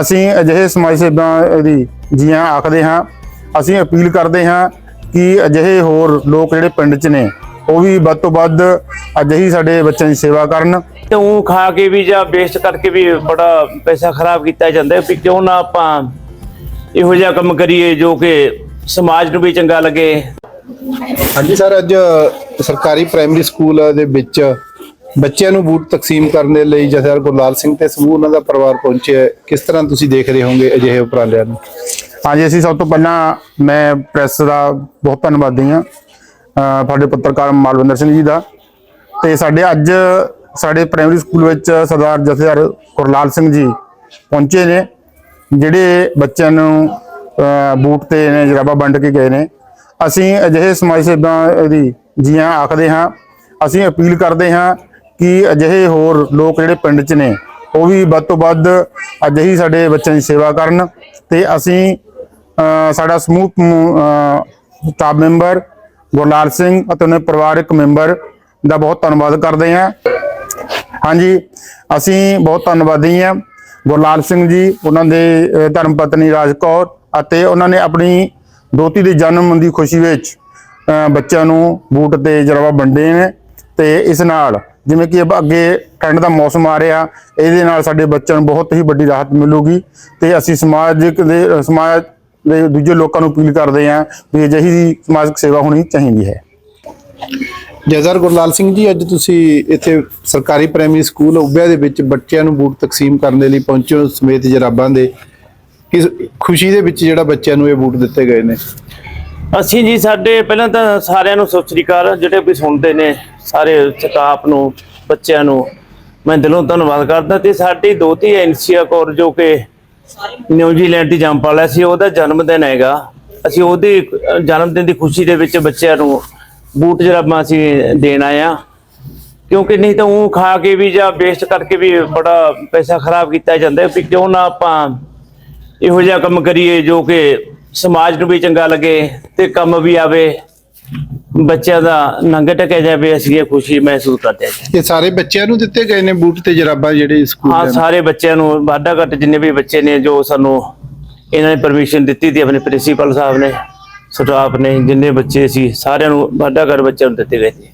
ਅਸੀਂ ਅਜਿਹੇ ਸਮਾਜ ਸੇਵੀਆਂ ਦੀ ਜੀਆਂ ਆਖਦੇ ਹਾਂ ਅਸੀਂ ਅਪੀਲ ਕਰਦੇ ਹਾਂ ਕਿ ਅਜਿਹੇ ਹੋਰ ਲੋਕ ਜਿਹੜੇ ਪਿੰਡ 'ਚ ਨੇ ਉਹ ਵੀ ਵੱਧ ਤੋਂ ਵੱਧ ਅਜਿਹੀ ਸਾਡੇ ਬੱਚਿਆਂ ਦੀ ਸੇਵਾ ਕਰਨ। ਤੇ ਉਹ ਖਾ ਕੇ ਵੀ ਜਾਂ ਵੇਸਟ ਕਰਕੇ ਵੀ ਬੜਾ ਪੈਸਾ ਖਰਾਬ ਕੀਤਾ ਜਾਂਦਾ ਹੈ ਵੀ ਕਿਉਂ ਨਾ ਆਪਾਂ ਇਹੋ ਜਿਹਾ ਕੰਮ ਕਰੀਏ ਜੋ ਕਿ ਸਮਾਜ ਨੂੰ ਵੀ ਚੰਗਾ ਲੱਗੇ। ਹਾਂਜੀ ਸਰ ਅੱਜ ਸਰਕਾਰੀ ਪ੍ਰਾਇਮਰੀ ਸਕੂਲ ਦੇ ਵਿੱਚ ਬੱਚਿਆਂ ਨੂੰ ਬੂਟ ਤਕਸੀਮ ਕਰਨ ਦੇ ਲਈ ਜਥੇਦਾਰ ਗੁਰਲਾਲ ਸਿੰਘ ਤੇ ਸਮੂਹ ਉਹਨਾਂ ਦਾ ਪਰਿਵਾਰ ਪਹੁੰਚਿਆ ਕਿਸ ਤਰ੍ਹਾਂ ਤੁਸੀਂ ਦੇਖ ਰਹੇ ਹੋਗੇ ਅਜਿਹੇ ਉਪਰਾਲਿਆਂ ਨੂੰ? ਹਾਂਜੀ, ਅਸੀਂ ਸਭ ਤੋਂ ਪਹਿਲਾਂ ਮੈਂ ਪ੍ਰੈਸ ਦਾ ਬਹੁਤ ਧੰਨਵਾਦੀ ਹਾਂ, ਅਹ ਸਾਡੇ ਪੱਤਰਕਾਰ ਮਾਲਵਿੰਦਰ ਸਿੰਘ ਜੀ ਦਾ ਤੇ ਸਾਡੇ ਅੱਜ ਸਾਡੇ ਪ੍ਰਾਇਮਰੀ ਸਕੂਲ ਵਿੱਚ ਸਰਦਾਰ ਜਥੇਦਾਰ ਗੁਰਲਾਲ ਸਿੰਘ ਜੀ ਪਹੁੰਚੇ ਨੇ, ਜਿਹੜੇ ਬੱਚਿਆਂ ਨੂੰ ਬੂਟ ਤੇ ਨੇ, ਜਰਾਬਾ ਵੰਡ ਕੇ ਗਏ ਨੇ। ਅਸੀਂ ਅਜਿਹੇ ਸਮਾਜ ਸੇਵੀਆਂ ਦੀ ਜੀਆਂ ਆਖਦੇ ਹਾਂ, ਅਸੀਂ ਅਪੀਲ ਕਰਦੇ ਹਾਂ ਕਿ ਅਜਿਹੇ ਹੋਰ ਲੋਕ ਜਿਹੜੇ ਪਿੰਡ 'ਚ ਨੇ ਉਹ ਵੀ ਵੱਧ ਤੋਂ ਵੱਧ ਅਜਿਹੀ ਸਾਡੇ ਬੱਚਿਆਂ ਦੀ ਸੇਵਾ ਕਰਨ ਤੇ ਅਸੀਂ ਸਾਡਾ ਸਮੂਹ ਅਹ ਸਟਾਫ ਮੈਂਬਰ ਗੁਰਲਾਲ ਸਿੰਘ ਅਤੇ ਉਹਨਾਂ ਦੇ ਪਰਿਵਾਰਕ ਮੈਂਬਰ ਦਾ ਬਹੁਤ ਧੰਨਵਾਦ ਕਰਦੇ ਹਾਂ। ਹਾਂਜੀ ਅਸੀਂ ਬਹੁਤ ਧੰਨਵਾਦੀ ਹਾਂ ਗੁਰਲਾਲ ਸਿੰਘ ਜੀ ਉਹਨਾਂ ਦੇ ਅਹ, ਧਰਮ ਪਤਨੀ ਰਾਜ ਕੌਰ ਅਤੇ ਉਹਨਾਂ ਨੇ ਆਪਣੀ ਦੋਤੀ ਦੇ ਜਨਮ ਦੀ ਖੁਸ਼ੀ ਵਿੱਚ ਬੱਚਿਆਂ ਨੂੰ ਬੂਟ ਤੇ ਜਰਾਵਾ ਵੰਡੇ ਨੇ। ਤੇ ਇਸ ਨਾਲ ਜਿਵੇਂ ਕਿ ਅੱਗੇ ਠੰਡ ਦਾ ਮੌਸਮ ਆ ਰਿਹਾ, ਇਹਦੇ ਨਾਲ ਸਾਡੇ ਬੱਚਿਆਂ ਨੂੰ ਬਹੁਤ ਹੀ ਵੱਡੀ ਰਾਹਤ ਮਿਲੂਗੀ ਤੇ ਅਸੀਂ ਸਮਾਜਿਕ ਦੇ, ਸਮਾਜ ਦੇ ਦੂਜੇ ਲੋਕਾਂ ਨੂੰ ਅਪੀਲ ਕਰਦੇ ਹਾਂ ਵੀ ਅਜਿਹੀ ਸਮਾਜਿਕ ਸੇਵਾ ਹੋਣੀ ਚਾਹੀਦੀ ਹੈ। ਜਥੇਦਾਰ ਗੁਰਲਾਲ ਸਿੰਘ ਜੀ, ਅੱਜ ਤੁਸੀਂ ਇੱਥੇ ਸਰਕਾਰੀ ਪ੍ਰਾਇਮਰੀ ਸਕੂਲ ਉਬਿਆ ਦੇ ਵਿੱਚ ਬੱਚਿਆਂ ਨੂੰ ਬੂਟ ਤਕਸੀਮ ਕਰਨ ਦੇ ਲਈ ਪਹੁੰਚੇ ਹੋ ਸਮੇਤ ਜਰਾਬਾਂ ਦੇ। ਕਿਸ ਖੁਸ਼ੀ ਦੇ ਵਿੱਚ ਜਿਹੜਾ ਬੱਚਿਆਂ ਨੂੰ ਇਹ ਬੂਟ ਦਿੱਤੇ ਗਏ ਨੇ? ਅਸੀਂ ਜੀ ਸਾਡੇ ਪਹਿਲਾਂ ਤਾਂ ਸਾਰਿਆਂ ਨੂੰ ਸਤਿ ਸ੍ਰੀ ਅਕਾਲ, ਜਿਹੜੇ ਵੀ ਸੁਣਦੇ ਨੇ ਸਾਰੇ ਸਟਾਫ ਨੂੰ, ਬੱਚਿਆਂ ਨੂੰ, ਮੈਂ ਦਿਲੋਂ ਧੰਨਵਾਦ ਕਰਦਾ ਤੇ ਸਾਡੀ ਦੋਤੀ ਐਨਸੀਆ ਕੌਰ ਜੋ ਕਿ ਨਿਊਜ਼ੀਲੈਂਡ ਦੀ ਜੰਮ ਹੈ ਸੀ, ਉਹਦਾ ਜਨਮ ਦਿਨ ਹੈਗਾ। ਅਸੀਂ ਉਹਦੇ ਜਨਮ ਦਿਨ ਦੀ ਖੁਸ਼ੀ ਦੇ ਵਿੱਚ ਬੱਚਿਆਂ ਨੂੰ ਬੂਟ ਜਰਾਬਾਂ ਅਸੀਂ ਦੇਣ ਆਏ ਆ ਕਿਉਂਕਿ ਨਹੀਂ ਤਾਂ ਉਹ ਖਾ ਕੇ ਵੀ ਜਾਂ ਵੇਸਟ ਕਰਕੇ ਵੀ ਬੜਾ ਪੈਸਾ ਖਰਾਬ ਕੀਤਾ ਜਾਂਦਾ ਵੀ ਕਿਉਂ ਨਾ ਆਪਾਂ ਇਹੋ ਜਿਹਾ ਕੰਮ ਕਰੀਏ ਜੋ ਕਿ ਸਮਾਜ ਨੂੰ ਵੀ ਚੰਗਾ ਲੱਗੇ ਤੇ ਕੰਮ ਵੀ ਆਵੇ ਬੱਚਿਆਂ ਦਾ ਨੰਗ ਟਕਿਆ ਜਾਵੇ ਅਸੀਂ ਇਹ ਖੁਸ਼ੀ ਮਹਿਸੂਸ ਕਰਦੇ ਹਾਂ। ਇਹ ਸਾਰੇ ਬੱਚਿਆਂ ਨੂੰ ਦਿੱਤੇ ਗਏ ਨੇ ਬੂਟ ਤੇ ਜਰਾਬਾਂ ਜਿਹੜੇ ਸਕੂਲ ਹਾਂ ਸਾਰੇ ਬੱਚਿਆਂ ਨੂੰ ਵਾਧਾ ਘੱਟ ਜਿੰਨੇ ਵੀ ਬੱਚੇ ਨੇ ਜੋ ਸਾਨੂੰ ਇਹਨਾਂ ਨੇ ਪਰਮਿਸ਼ਨ ਦਿੱਤੀ ਤੇ ਆਪਣੇ ਪ੍ਰਿੰਸੀਪਲ ਸਾਹਿਬ ਨੇ ਸਟਾਫ ਨੇ ਜਿੰਨੇ ਬੱਚੇ ਸੀ ਸਾਰਿਆਂ ਨੂੰ ਵਾਧਾ ਘੱਟ ਬੱਚਿਆਂ ਨੂੰ ਦਿੱਤੇ ਗਏ ਸੀ।